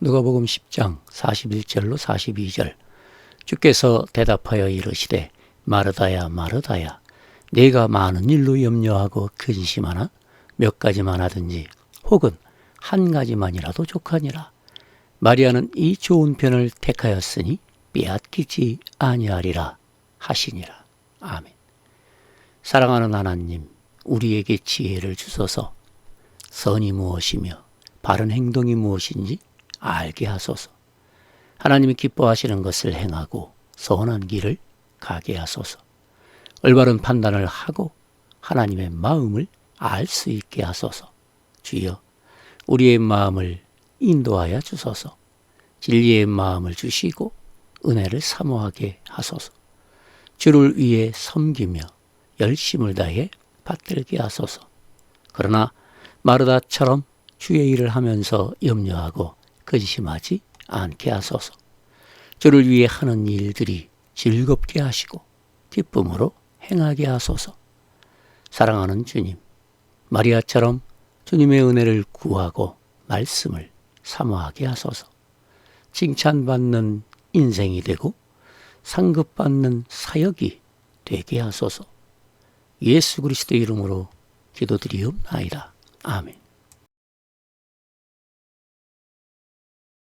누가복음 10장 41절로 42절. 주께서 대답하여 이르시되 마르다야 마르다야 네가 많은 일로 염려하고 근심하나? 몇 가지만 하든지 혹은 한 가지만이라도 족하니라. 마리아는 이 좋은 편을 택하였으니 빼앗기지 아니하리라 하시니라. 아멘. 사랑하는 하나님 우리에게 지혜를 주소서. 선이 무엇이며 바른 행동이 무엇인지 알게 하소서. 하나님이 기뻐하시는 것을 행하고 선한 길을 가게 하소서. 올바른 판단을 하고 하나님의 마음을 알 수 있게 하소서. 주여, 우리의 마음을 인도하여 주소서. 진리의 마음을 주시고 은혜를 사모하게 하소서. 주를 위해 섬기며 열심을 다해 받들게 하소서. 그러나 마르다처럼 주의 일을 하면서 염려하고 근심하지 않게 하소서. 주를 위해 하는 일들이 즐겁게 하시고 기쁨으로 행하게 하소서. 사랑하는 주님, 마리아처럼 주님의 은혜를 구하고 말씀을 사모하게 하소서. 칭찬받는 인생이 되고 상급받는 사역이 되게 하소서. 예수 그리스도 이름으로 기도드리옵나이다. 아멘.